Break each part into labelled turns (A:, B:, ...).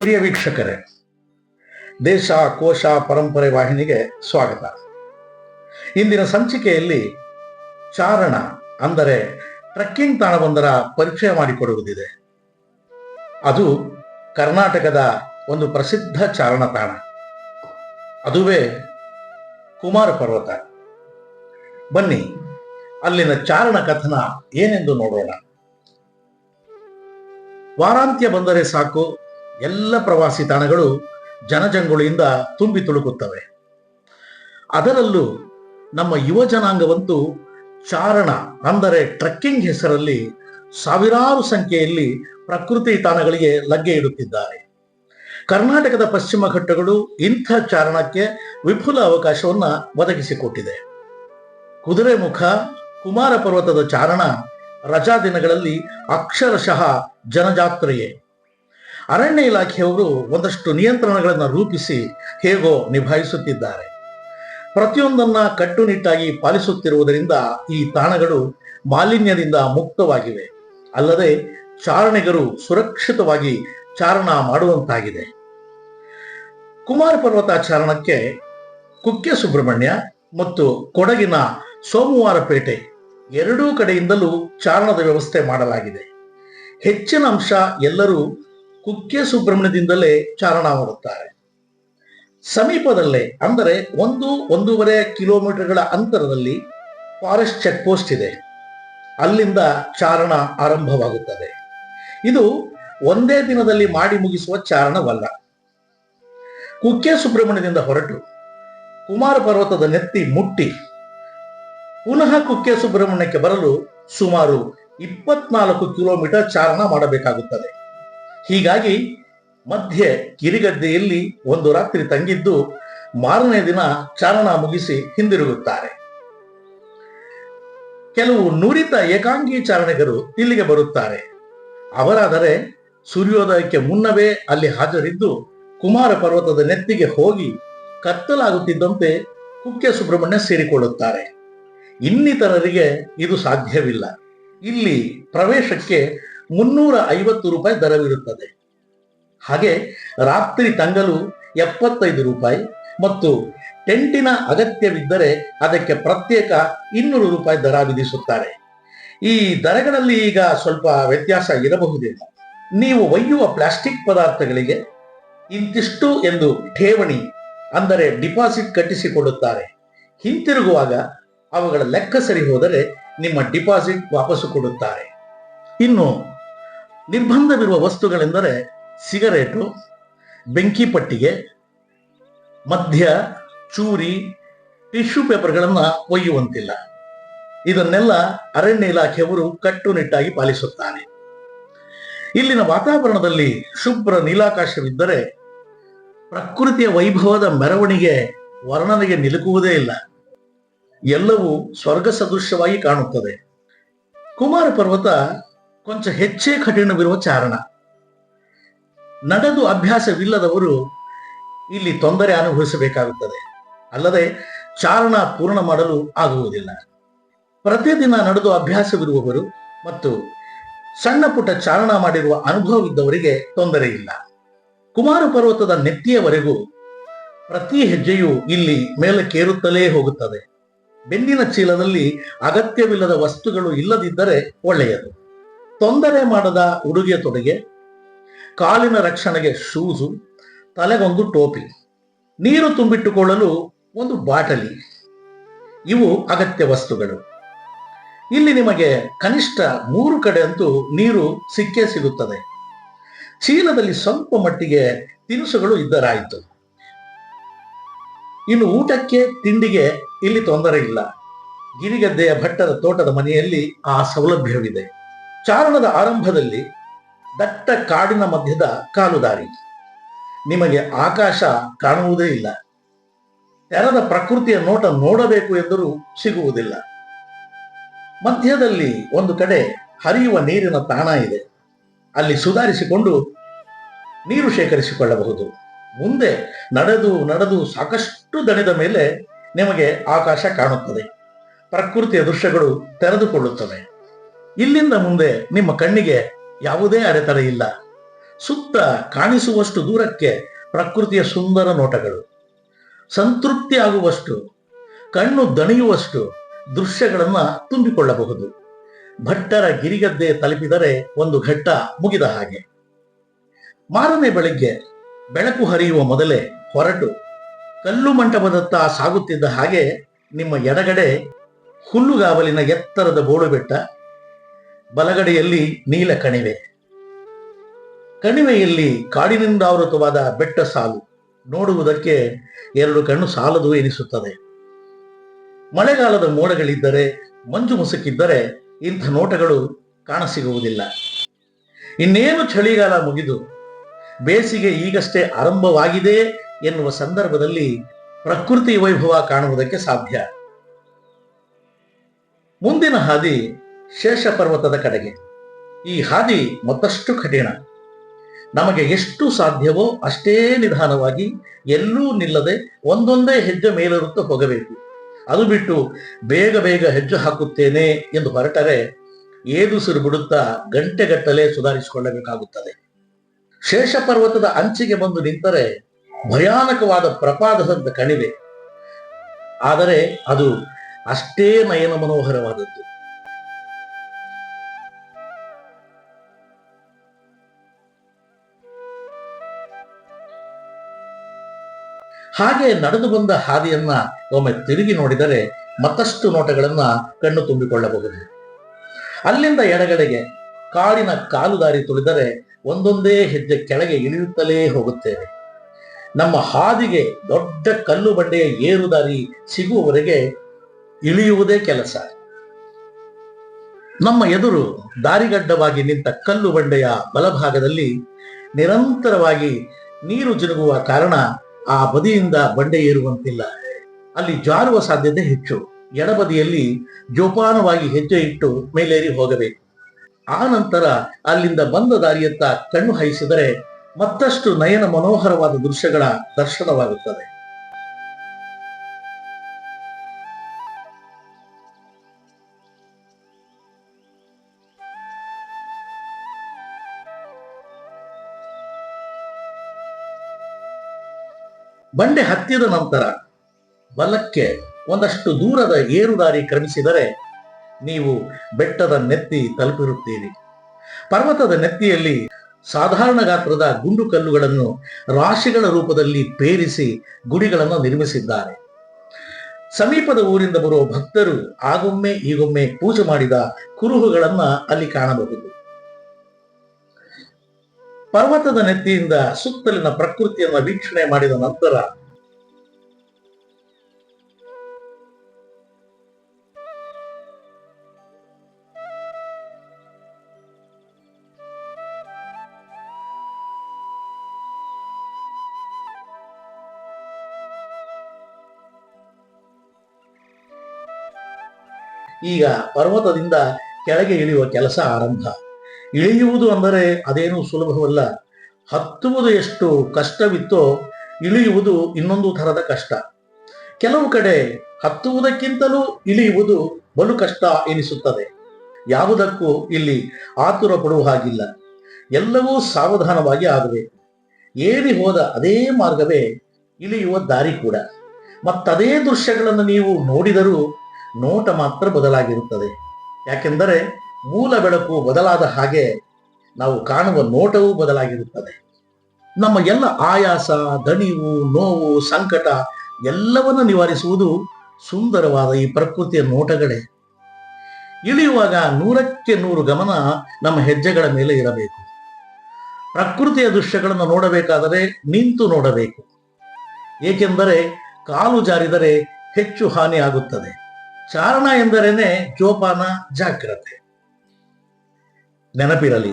A: ಪ್ರಿಯ ವೀಕ್ಷಕರೇ, ದೇಶ, ಕೋಶ, ಪರಂಪರೆ ವಾಹಿನಿಗೆ ಸ್ವಾಗತ. ಇಂದಿನ ಸಂಚಿಕೆಯಲ್ಲಿ ಚಾರಣ ಅಂದರೆ ಟ್ರೆಕ್ಕಿಂಗ್ ತಾಣವೊಂದರ ಪರಿಚಯ ಮಾಡಿಕೊಡುವುದಿದೆ. ಅದು ಕರ್ನಾಟಕದ ಒಂದು ಪ್ರಸಿದ್ಧ ಚಾರಣ ತಾಣ. ಅದುವೇ ಕುಮಾರ ಪರ್ವತ. ಬನ್ನಿ, ಅಲ್ಲಿನ ಚಾರಣ ಕಥನ ಏನೆಂದು ನೋಡೋಣ. ವಾರಾಂತ್ಯ ಬಂದರೆ ಸಾಕು ಎಲ್ಲ ಪ್ರವಾಸಿ ತಾಣಗಳು ಜನಜಂಗುಳಿಯಿಂದ ತುಂಬಿ ತುಳುಕುತ್ತವೆ. ಅದರಲ್ಲೂ ನಮ್ಮ ಯುವ ಜನಾಂಗವಂತೂ ಚಾರಣ, ಅಂದರೆ ಟ್ರೆಕ್ಕಿಂಗ್ ಹೆಸರಲ್ಲಿ ಸಾವಿರಾರು ಸಂಖ್ಯೆಯಲ್ಲಿ ಪ್ರಕೃತಿ ತಾಣಗಳಿಗೆ ಲಗ್ಗೆ ಇಡುತ್ತಿದ್ದಾರೆ. ಕರ್ನಾಟಕದ ಪಶ್ಚಿಮ ಘಟ್ಟಗಳು ಇಂಥ ಚಾರಣಕ್ಕೆ ವಿಪುಲ ಅವಕಾಶವನ್ನ ಒದಗಿಸಿಕೊಟ್ಟಿದೆ. ಕುದುರೆಮುಖ ಕುಮಾರ ಪರ್ವತದ ಚಾರಣ ರಜಾ ದಿನಗಳಲ್ಲಿ ಅಕ್ಷರಶಃ ಜನಜಾತ್ರೆಯೇ. ಅರಣ್ಯ ಇಲಾಖೆಯವರು ಒಂದಷ್ಟು ನಿಯಂತ್ರಣಗಳನ್ನು ರೂಪಿಸಿ ಹೇಗೋ ನಿಭಾಯಿಸುತ್ತಿದ್ದಾರೆ. ಪ್ರತಿಯೊಂದನ್ನ ಕಟ್ಟುನಿಟ್ಟಾಗಿ ಪಾಲಿಸುತ್ತಿರುವುದರಿಂದ ಈ ತಾಣಗಳು ಮಾಲಿನ್ಯದಿಂದ ಮುಕ್ತವಾಗಿವೆ. ಅಲ್ಲದೆ ಚಾರಣಿಗರು ಸುರಕ್ಷಿತವಾಗಿ ಚಾರಣ ಮಾಡುವಂತಾಗಿದೆ. ಕುಮಾರ ಪರ್ವತ ಚಾರಣಕ್ಕೆ ಕುಕ್ಕೆ ಸುಬ್ರಹ್ಮಣ್ಯ ಮತ್ತು ಕೊಡಗಿನ ಸೋಮವಾರಪೇಟೆ ಎರಡೂ ಕಡೆಯಿಂದಲೂ ಚಾರಣದ ವ್ಯವಸ್ಥೆ ಮಾಡಲಾಗಿದೆ. ಹೆಚ್ಚಿನ ಅಂಶ ಎಲ್ಲರೂ ಕುಕ್ಕೆ ಸುಬ್ರಹ್ಮಣ್ಯದಿಂದಲೇ ಚಾರಣ ಮಾಡುತ್ತಾರೆ ಸಮೀಪದಲ್ಲೇ, ಅಂದರೆ ಒಂದು, ಒಂದೂವರೆ ಕಿಲೋಮೀಟರ್ಗಳ ಅಂತರದಲ್ಲಿ ಫಾರೆಸ್ಟ್ ಚೆಕ್ ಪೋಸ್ಟ್ ಇದೆ. ಅಲ್ಲಿಂದ ಚಾರಣ ಆರಂಭವಾಗುತ್ತದೆ. ಇದು ಒಂದೇ ದಿನದಲ್ಲಿ ಮಾಡಿ ಮುಗಿಸುವ ಚಾರಣವಲ್ಲ. ಕುಕ್ಕೆ ಸುಬ್ರಹ್ಮಣ್ಯದಿಂದ ಹೊರಟು, ಕುಮಾರ ಪರ್ವತದ ನೆತ್ತಿ ಮುಟ್ಟಿ, ಪುನಃ ಕುಕ್ಕೆ ಸುಬ್ರಹ್ಮಣ್ಯಕ್ಕೆ ಬರಲು ಸುಮಾರು ಇಪ್ಪತ್ನಾಲ್ಕು ಕಿಲೋಮೀಟರ್ ಚಾರಣ ಮಾಡಬೇಕಾಗುತ್ತದೆ. ಹೀಗಾಗಿ ಮಧ್ಯೆ ಕಿರಿಗದ್ದೆಯಲ್ಲಿ ಒಂದು ರಾತ್ರಿ ತಂಗಿದ್ದು ಮಾರನೇ ದಿನ ಚಾರಣ ಮುಗಿಸಿ ಹಿಂದಿರುಗುತ್ತಾರೆ. ಕೆಲವು ನುರಿತ ಏಕಾಂಗಿ ಚಾರಣಿಗರು ಇಲ್ಲಿಗೆ ಬರುತ್ತಾರೆ. ಅವರಾದರೆ ಸೂರ್ಯೋದಯಕ್ಕೆ ಮುನ್ನವೇ ಅಲ್ಲಿ ಹಾಜರಿದ್ದು ಕುಮಾರ ಪರ್ವತದ ನೆತ್ತಿಗೆ ಹೋಗಿ ಕತ್ತಲಾಗುತ್ತಿದ್ದಂತೆ ಕುಕ್ಕೆ ಸುಬ್ರಹ್ಮಣ್ಯ ಸೇರಿಕೊಳ್ಳುತ್ತಾರೆ. ಇನ್ನಿತರರಿಗೆ ಇದು ಸಾಧ್ಯವಿಲ್ಲ. ಇಲ್ಲಿ ಪ್ರವೇಶಕ್ಕೆ ಮುನ್ನೂರ ಐವತ್ತು ರೂಪಾಯಿ ದರವಿರುತ್ತದೆ. ಹಾಗೆ ರಾತ್ರಿ ತಂಗಲು ಎಪ್ಪತ್ತೈದು ರೂಪಾಯಿ ಮತ್ತು ಟೆಂಟಿನ ಅಗತ್ಯವಿದ್ದರೆ ಅದಕ್ಕೆ ಪ್ರತ್ಯೇಕ ಇನ್ನೂರು ರೂಪಾಯಿ ದರ ವಿಧಿಸುತ್ತಾರೆ. ಈ ದರಗಳಲ್ಲಿ ಈಗ ಸ್ವಲ್ಪ ವ್ಯತ್ಯಾಸ ಇರಬಹುದೇನು. ನೀವು ಒಯ್ಯುವ ಪ್ಲಾಸ್ಟಿಕ್ ಪದಾರ್ಥಗಳಿಗೆ ಇಂತಿಷ್ಟು ಎಂದು ಠೇವಣಿ ಅಂದರೆ ಡಿಪಾಸಿಟ್ ಕಟ್ಟಿಸಿಕೊಡುತ್ತಾರೆ ಹಿಂತಿರುಗುವಾಗ ಅವುಗಳ ಲೆಕ್ಕ ಸರಿ ಹೋದರೆ ನಿಮ್ಮ ಡಿಪಾಸಿಟ್ ವಾಪಸ್ಸು ಕೊಡುತ್ತಾರೆ. ಇನ್ನು ನಿರ್ಬಂಧವಿರುವ ವಸ್ತುಗಳೆಂದರೆ ಸಿಗರೇಟು, ಬೆಂಕಿ ಪಟ್ಟಿಗೆ, ಮದ್ಯ, ಚೂರಿ, ಟಿಶ್ಯೂ ಪೇಪರ್ಗಳನ್ನು ಒಯ್ಯುವಂತಿಲ್ಲ. ಇದನ್ನೆಲ್ಲ ಅರಣ್ಯ ಇಲಾಖೆಯವರು ಕಟ್ಟುನಿಟ್ಟಾಗಿ ಪಾಲಿಸುತ್ತಾನೆ ಇಲ್ಲಿನ ವಾತಾವರಣದಲ್ಲಿ ಶುಭ್ರ ನೀಲಾಕಾಶವಿದ್ದರೆ ಪ್ರಕೃತಿಯ ವೈಭವದ ಮೆರವಣಿಗೆ ವರ್ಣನೆಗೆ ನಿಲುಕುವುದೇ ಇಲ್ಲ. ಎಲ್ಲವೂ ಸ್ವರ್ಗ ಸದೃಶ್ಯವಾಗಿ ಕಾಣುತ್ತದೆ. ಕುಮಾರ ಪರ್ವತ ಕೊಂಚ ಹೆಚ್ಚೇ ಕಠಿಣವಿರುವ ಚಾರಣ. ನಡೆದು ಅಭ್ಯಾಸವಿಲ್ಲದವರು ಇಲ್ಲಿ ತೊಂದರೆ ಅನುಭವಿಸಬೇಕಾಗುತ್ತದೆ. ಅಲ್ಲದೆ ಚಾರಣ ಪೂರ್ಣ ಮಾಡಲು ಆಗುವುದಿಲ್ಲ. ಪ್ರತಿದಿನ ನಡೆದು ಅಭ್ಯಾಸವಿರುವವರು ಮತ್ತು ಸಣ್ಣ ಪುಟ್ಟ ಚಾರಣ ಮಾಡಿರುವ ಅನುಭವವಿದ್ದವರಿಗೆ ತೊಂದರೆ ಇಲ್ಲ. ಕುಮಾರ ಪರ್ವತದ ನೆತ್ತಿಯವರೆಗೂ ಪ್ರತಿ ಹೆಜ್ಜೆಯೂ ಇಲ್ಲಿ ಮೇಲಕ್ಕೇರುತ್ತಲೇ ಹೋಗುತ್ತದೆ. ಬೆನ್ನಿನ ಚೀಲದಲ್ಲಿ ಅಗತ್ಯವಿಲ್ಲದ ವಸ್ತುಗಳು ಇಲ್ಲದಿದ್ದರೆ ಒಳ್ಳೆಯದು. ತೊಂದರೆ ಮಾಡದ ಉಡುಗೆ ತೊಡುಗೆ, ಕಾಲಿನ ರಕ್ಷಣೆಗೆ ಶೂಸು, ತಲೆಗೊಂದು ಟೋಪಿ, ನೀರು ತುಂಬಿಟ್ಟುಕೊಳ್ಳಲು ಒಂದು ಬಾಟಲಿ. ಇವು ಅಗತ್ಯ ವಸ್ತುಗಳು. ಇಲ್ಲಿ ನಿಮಗೆ ಕನಿಷ್ಠ ಮೂರು ಕಡೆ ಅಂತೂ ನೀರು ಸಿಕ್ಕೇ ಸಿಗುತ್ತದೆ. ಚೀಲದಲ್ಲಿ ಸ್ವಲ್ಪ ಮಟ್ಟಿಗೆ ತಿನಿಸುಗಳು ಇದ್ದರಾಯಿತು. ಇನ್ನು ಊಟಕ್ಕೆ, ತಿಂಡಿಗೆ ಇಲ್ಲಿ ತೊಂದರೆ ಇಲ್ಲ. ಗಿರಿಗದ್ದೆಯ ಭಟ್ಟರ ತೋಟದ ಮನೆಯಲ್ಲಿ ಆ ಸೌಲಭ್ಯವಿದೆ. ಚಾರಣದ ಆರಂಭದಲ್ಲಿ ದಟ್ಟ ಕಾಡಿನ ಮಧ್ಯದ ಕಾಲುದಾರಿ. ನಿಮಗೆ ಆಕಾಶ ಕಾಣುವುದೇ ಇಲ್ಲ. ತೆರದ ಪ್ರಕೃತಿಯ ನೋಟ ನೋಡಬೇಕು ಎಂದರೂ ಸಿಗುವುದಿಲ್ಲ. ಮಧ್ಯದಲ್ಲಿ ಒಂದು ಕಡೆ ಹರಿಯುವ ನೀರಿನ ತಾಣ ಇದೆ. ಅಲ್ಲಿ ಸುಧಾರಿಸಿಕೊಂಡು ನೀರು ಶೇಖರಿಸಿಕೊಳ್ಳಬಹುದು. ಮುಂದೆ ನಡೆದು ನಡೆದು ಸಾಕಷ್ಟು ದಣಿದ ಮೇಲೆ ನಿಮಗೆ ಆಕಾಶ ಕಾಣುತ್ತದೆ. ಪ್ರಕೃತಿಯ ದೃಶ್ಯಗಳು ತೆರೆದುಕೊಳ್ಳುತ್ತವೆ. ಇಲ್ಲಿಂದ ಮುಂದೆ ನಿಮ್ಮ ಕಣ್ಣಿಗೆ ಯಾವುದೇ ಅಡೆತಡೆ ಇಲ್ಲ. ಸುತ್ತ ಕಾಣಿಸುವಷ್ಟು ದೂರಕ್ಕೆ ಪ್ರಕೃತಿಯ ಸುಂದರ ನೋಟಗಳು. ಸಂತೃಪ್ತಿ ಆಗುವಷ್ಟು ಕಣ್ಣು ದಣಿಯುವಷ್ಟು ದೃಶ್ಯಗಳನ್ನು ತುಂಬಿಕೊಳ್ಳಬಹುದು. ಭಟ್ಟರ ಗಿರಿಗದ್ದೆ ತಲುಪಿದರೆ ಒಂದು ಘಟ್ಟ ಮುಗಿದ ಹಾಗೆ. ಮಾರನೇ ಬೆಳಗ್ಗೆ ಬೆಳಕು ಹರಿಯುವ ಮೊದಲೇ ಹೊರಟು. ಕಲ್ಲು ಮಂಟಪದತ್ತ ಸಾಗುತ್ತಿದ್ದ ಹಾಗೆ ನಿಮ್ಮ ಎಡಗಡೆ ಹುಲ್ಲುಗಾವಲಿನ ಎತ್ತರದ ಬೋಳು ಬೆಟ್ಟ ಬಲಗಡೆಯಲ್ಲಿ ನೀಲ ಕಣಿವೆ. ಕಣಿವೆಯಲ್ಲಿ ಕಾಡಿನಿಂದಾವೃತವಾದ ಬೆಟ್ಟ ಸಾಲು. ನೋಡುವುದಕ್ಕೆ ಎರಡು ಕಣ್ಣು ಸಾಲದು ಎನಿಸುತ್ತದೆ. ಮಳೆಗಾಲದ ಮೋಡಗಳಿದ್ದರೆ, ಮಂಜು ಮುಸುಕಿದ್ದರೆ ಇಂಥ ನೋಟಗಳು ಕಾಣಸಿಗುವುದಿಲ್ಲ. ಇನ್ನೇನು ಚಳಿಗಾಲ ಮುಗಿದು, ಬೇಸಿಗೆ ಈಗಷ್ಟೇ ಆರಂಭವಾಗಿದೆ ಎನ್ನುವ ಸಂದರ್ಭದಲ್ಲಿ ಪ್ರಕೃತಿ ವೈಭವ ಕಾಣುವುದಕ್ಕೆ ಸಾಧ್ಯ. ಮುಂದಿನ ಹಾದಿ ಶೇಷ ಪರ್ವತದ ಕಡೆಗೆ. ಈ ಹಾದಿ ಮತ್ತಷ್ಟು ಕಠಿಣ. ನಮಗೆ ಎಷ್ಟು ಸಾಧ್ಯವೋ ಅಷ್ಟೇ ನಿಧಾನವಾಗಿ ಎಲ್ಲೂ ನಿಲ್ಲದೆ ಒಂದೊಂದೇ ಹೆಜ್ಜೆ ಮೇಲಿರುತ್ತಾ ಹೋಗಬೇಕು. ಅದು ಬಿಟ್ಟು ಬೇಗ ಬೇಗ ಹೆಜ್ಜೆ ಹಾಕುತ್ತೇನೆ ಎಂದು ಹೊರಟರೆ ಏದುಸಿರು ಬಿಡುತ್ತಾ ಗಂಟೆಗಟ್ಟಲೆ ಸುಧಾರಿಸಿಕೊಳ್ಳಬೇಕಾಗುತ್ತದೆ. ಶೇಷ ಪರ್ವತದ ಅಂಚಿಗೆ ಬಂದು ನಿಂತರೆ ಭಯಾನಕವಾದ ಪ್ರಪಾದದಂತ ಕಣಿವೆ. ಆದರೆ ಅದು ಅಷ್ಟೇ ನಯನ ಮನೋಹರವಾದದ್ದು. ಹಾಗೆ ನಡೆದು ಬಂದ ಹಾದಿಯನ್ನ ಒಮ್ಮೆ ತಿರುಗಿ ನೋಡಿದರೆ ಮತ್ತಷ್ಟು ನೋಟಗಳನ್ನ ಕಣ್ಣು ತುಂಬಿಕೊಳ್ಳಬಹುದು. ಅಲ್ಲಿಂದ ಎಡಗಡೆಗೆ ಕಾಡಿನ ಕಾಲುದಾರಿ ತುಳಿದರೆ ಒಂದೊಂದೇ ಹೆಜ್ಜೆ ಕೆಳಗೆ ಇಳಿಯುತ್ತಲೇ ಹೋಗುತ್ತೇವೆ. ನಮ್ಮ ಹಾದಿಗೆ ದೊಡ್ಡ ಕಲ್ಲು ಬಂಡೆಯ ಏರುದಾರಿ ಸಿಗುವವರೆಗೆ ಇಳಿಯುವುದೇ ಕೆಲಸ. ನಮ್ಮ ಎದುರು ದಾರಿಗಡ್ಡವಾಗಿ ನಿಂತ ಕಲ್ಲು ಬಂಡೆಯ ಬಲಭಾಗದಲ್ಲಿ ನಿರಂತರವಾಗಿ ನೀರು ಜಿನುಗುವ ಕಾರಣ ಆ ಬದಿಯಿಂದ ಬಂಡೆ ಏರುವಂತಿಲ್ಲ. ಅಲ್ಲಿ ಜಾರುವ ಸಾಧ್ಯತೆ ಹೆಚ್ಚು. ಎಡಬದಿಯಲ್ಲಿ ಜೋಪಾನವಾಗಿ ಹೆಜ್ಜೆ ಇಟ್ಟು ಮೇಲೇರಿ ಹೋಗಬೇಕು. ಆ ನಂತರ ಅಲ್ಲಿಂದ ಬಂದ ದಾರಿಯತ್ತ ಕಣ್ಣು ಹಾಯಿಸಿದರೆ ಮತ್ತಷ್ಟು ನಯನ ಮನೋಹರವಾದ ದೃಶ್ಯಗಳ ದರ್ಶನವಾಗುತ್ತದೆ. ಬಂಡೆ ಹತ್ತಿದ ನಂತರ ಬಲಕ್ಕೆ ಒಂದಷ್ಟು ದೂರದ ಏರುದಾರಿ ಕ್ರಮಿಸಿದರೆ ನೀವು ಬೆಟ್ಟದ ನೆತ್ತಿ ತಲುಪಿರುತ್ತೀರಿ. ಪರ್ವತದ ನೆತ್ತಿಯಲ್ಲಿ ಸಾಧಾರಣ ಗಾತ್ರದ ಗುಂಡು ಕಲ್ಲುಗಳನ್ನು ರಾಶಿಗಳ ರೂಪದಲ್ಲಿ ಪೇರಿಸಿ ಗುಡಿಗಳನ್ನು ನಿರ್ಮಿಸಿದ್ದಾರೆ. ಸಮೀಪದ ಊರಿಂದ ಬರುವ ಭಕ್ತರು ಆಗೊಮ್ಮೆ ಈಗೊಮ್ಮೆ ಪೂಜೆ ಮಾಡಿದ ಕುರುಹುಗಳನ್ನ ಅಲ್ಲಿ ಕಾಣಬಹುದು. ಪರ್ವತದ ನೆತ್ತಿಯಿಂದ ಸುತ್ತಲಿನ ಪ್ರಕೃತಿಯನ್ನ ವೀಕ್ಷಣೆ ಮಾಡಿದ ನಂತರ ಈಗ ಪರ್ವತದಿಂದ ಕೆಳಗೆ ಇಳಿಯುವ ಕೆಲಸ ಆರಂಭ. ಇಳಿಯುವುದು ಅಂದರೆ ಅದೇನು ಸುಲಭವಲ್ಲ. ಹತ್ತುವುದು ಎಷ್ಟು ಕಷ್ಟವಿತ್ತೋ ಇಳಿಯುವುದು ಇನ್ನೊಂದು ಥರದ ಕಷ್ಟ. ಕೆಲವು ಕಡೆ ಹತ್ತುವುದಕ್ಕಿಂತಲೂ ಇಳಿಯುವುದು ಬಲು ಕಷ್ಟ ಎನಿಸುತ್ತದೆ. ಯಾವುದಕ್ಕೂ ಇಲ್ಲಿ ಆತುರ ಪಡುವ ಹಾಗಿಲ್ಲ. ಎಲ್ಲವೂ ಸಾವಧಾನವಾಗಿ ಆಗಬೇಕು. ಏರಿ ಹೋದ ಅದೇ ಮಾರ್ಗವೇ ಇಳಿಯುವ ದಾರಿ ಕೂಡ. ಮತ್ತದೇ ದೃಶ್ಯಗಳನ್ನು ನೀವು ನೋಡಿದರೂ ನೋಟ ಮಾತ್ರ ಬದಲಾಗಿರುತ್ತದೆ. ಯಾಕೆಂದರೆ ಮೂಲ ಬೆಳಕು ಬದಲಾದ ಹಾಗೆ ನಾವು ಕಾಣುವ ನೋಟವೂ ಬದಲಾಗಿರುತ್ತದೆ. ನಮ್ಮ ಎಲ್ಲ ಆಯಾಸ, ದಣಿವು, ನೋವು, ಸಂಕಟ ಎಲ್ಲವನ್ನ ನಿವಾರಿಸುವುದು ಸುಂದರವಾದ ಈ ಪ್ರಕೃತಿಯ ನೋಟಗಳೇ. ಇಳಿಯುವಾಗ ನೂರಕ್ಕೆ ನೂರು ಗಮನ ನಮ್ಮ ಹೆಜ್ಜೆಗಳ ಮೇಲೆ ಇರಬೇಕು. ಪ್ರಕೃತಿಯ ದೃಶ್ಯಗಳನ್ನು ನೋಡಬೇಕಾದರೆ ನಿಂತು ನೋಡಬೇಕು. ಏಕೆಂದರೆ ಕಾಲು ಜಾರಿದರೆ ಹೆಚ್ಚು ಹಾನಿ ಆಗುತ್ತದೆ ಚಾರಣ ಎಂದರೇನೆ ಜೋಪಾನ ಜಾಗ್ರತೆ. ನೆನಪಿರಲಿ.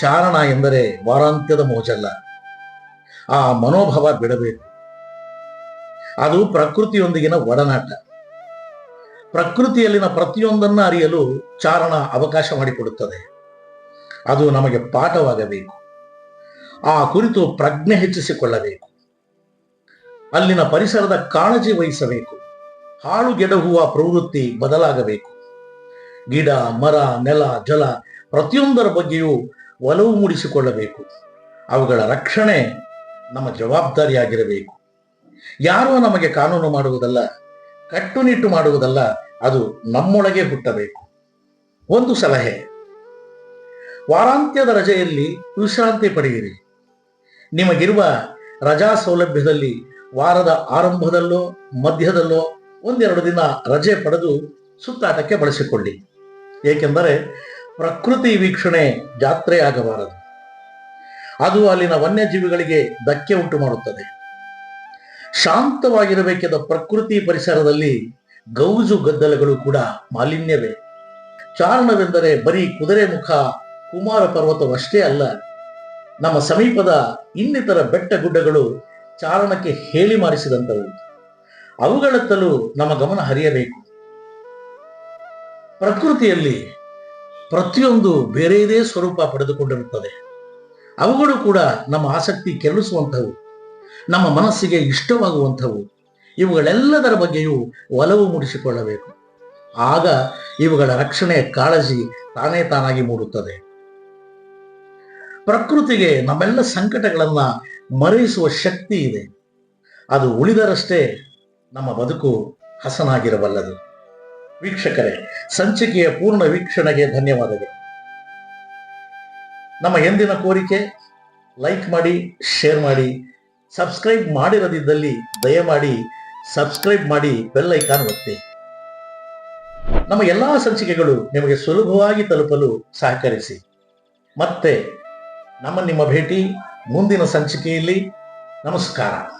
A: ಶಾರಣ ಎಂದರೆ ವಾರಾಂತ್ಯದ ಮೋಜಲ್ಲ. ಆ ಮನೋಭಾವ ಬಿಡಬೇಕು. ಅದು ಪ್ರಕೃತಿಯೊಂದಿಗಿನ ಒಡನಾಟ. ಪ್ರಕೃತಿಯಲ್ಲಿನ ಪ್ರತಿಯೊಂದನ್ನು ಅರಿಯಲು ಚಾರಣ ಅವಕಾಶ ಮಾಡಿಕೊಡುತ್ತದೆ. ಅದು ನಮಗೆ ಪಾಠವಾಗಬೇಕು. ಆ ಕುರಿತು ಪ್ರಜ್ಞೆ ಹೆಚ್ಚಿಸಿಕೊಳ್ಳಬೇಕು. ಅಲ್ಲಿನ ಪರಿಸರದ ಕಾಳಜಿ ವಹಿಸಬೇಕು. ಹಾಳುಗೆಡಹುವ ಪ್ರವೃತ್ತಿ ಬದಲಾಗಬೇಕು. ಗಿಡ, ಮರ, ನೆಲ, ಜಲ ಪ್ರತಿಯೊಂದರ ಬಗ್ಗೆಯೂ ಒಲವು ಮೂಡಿಸಿಕೊಳ್ಳಬೇಕು. ಅವುಗಳ ರಕ್ಷಣೆ ನಮ್ಮ ಜವಾಬ್ದಾರಿಯಾಗಿರಬೇಕು. ಯಾರೂ ನಮಗೆ ಕಾನೂನು ಮಾಡುವುದಲ್ಲ, ಕಟ್ಟುನಿಟ್ಟು ಮಾಡುವುದಲ್ಲ, ಅದು ನಮ್ಮೊಳಗೆ ಹುಟ್ಟಬೇಕು. ಒಂದು ಸಲಹೆ. ವಾರಾಂತ್ಯದ ರಜೆಯಲ್ಲಿ ವಿಶ್ರಾಂತಿ ಪಡೆಯಿರಿ. ನಿಮಗಿರುವ ರಜಾ ಸೌಲಭ್ಯದಲ್ಲಿ ವಾರದ ಆರಂಭದಲ್ಲೋ, ಮಧ್ಯದಲ್ಲೋ ಒಂದೆರಡು ದಿನ ರಜೆ ಪಡೆದು ಸುತ್ತಾಟಕ್ಕೆ ಬಳಸಿಕೊಳ್ಳಿ. ಏಕೆಂದರೆ ಪ್ರಕೃತಿ ವೀಕ್ಷಣೆ ಜಾತ್ರೆಯಾಗಬಾರದು. ಅದು ಅಲ್ಲಿನ ವನ್ಯಜೀವಿಗಳಿಗೆ ಧಕ್ಕೆ ಉಂಟು ಮಾಡುತ್ತದೆ. ಶಾಂತವಾಗಿರಬೇಕಾದ ಪ್ರಕೃತಿ ಪರಿಸರದಲ್ಲಿ ಗೌಜು ಗದ್ದಲಗಳು ಕೂಡ ಮಾಲಿನ್ಯವೇ. ಚಾರಣವೆಂದರೆ ಬರೀ ಕುದುರೆ ಮುಖ, ಕುಮಾರ ಪರ್ವತವಷ್ಟೇ ಅಲ್ಲ. ನಮ್ಮ ಸಮೀಪದ ಇನ್ನಿತರ ಬೆಟ್ಟ ಗುಡ್ಡಗಳು ಚಾರಣಕ್ಕೆ ಹೇಳಿ ಮಾರಿಸಿದಂಥವು ಅವುಗಳತ್ತಲೂ ನಮ್ಮ ಗಮನ ಹರಿಯಬೇಕು. ಪ್ರಕೃತಿಯಲ್ಲಿ ಪ್ರತಿಯೊಂದು ಬೇರೆಯದೇ ಸ್ವರೂಪ ಪಡೆದುಕೊಂಡಿರುತ್ತದೆ. ಅವುಗಳು ಕೂಡ ನಮ್ಮ ಆಸಕ್ತಿ ಕೆರಳಿಸುವಂಥವು, ನಮ್ಮ ಮನಸ್ಸಿಗೆ ಇಷ್ಟವಾಗುವಂಥವು. ಇವುಗಳೆಲ್ಲದರ ಬಗ್ಗೆಯೂ ಒಲವು ಮೂಡಿಸಿಕೊಳ್ಳಬೇಕು. ಆಗ ಇವುಗಳ ರಕ್ಷಣೆಯ ಕಾಳಜಿ ತಾನೇ ತಾನಾಗಿ ಮೂಡುತ್ತದೆ. ಪ್ರಕೃತಿಗೆ ನಮ್ಮೆಲ್ಲ ಸಂಕಟಗಳನ್ನ ಮರೆಯಿಸುವ ಶಕ್ತಿ ಇದೆ. ಅದು ಉಳಿದರಷ್ಟೇ ನಮ್ಮ ಬದುಕು ಹಸನಾಗಿರಬಲ್ಲದು. ವೀಕ್ಷಕರೇ, ಸಂಚಿಕೆಯ ಪೂರ್ಣ ವೀಕ್ಷಣೆಗೆ ಧನ್ಯವಾದಗಳು. ನಮ್ಮ ಎಂದಿನ ಕೋರಿಕೆ, ಲೈಕ್ ಮಾಡಿ, ಶೇರ್ ಮಾಡಿ, ಸಬ್ಸ್ಕ್ರೈಬ್ ಮಾಡಿರದಿದ್ದಲ್ಲಿ ದಯಮಾಡಿ ಸಬ್ಸ್ಕ್ರೈಬ್ ಮಾಡಿ ಬೆಲ್ ಐಕಾನ್ ಒತ್ತಿ. ನಮ್ಮ ಎಲ್ಲಾ ಸಂಚಿಕೆಗಳು ನಿಮಗೆ ಸುಲಭವಾಗಿ ತಲುಪಲು ಸಹಕರಿಸಿ. ಮತ್ತೆ ನಮ್ಮ ನಿಮ್ಮ ಭೇಟಿ ಮುಂದಿನ ಸಂಚಿಕೆಯಲ್ಲಿ. ನಮಸ್ಕಾರ.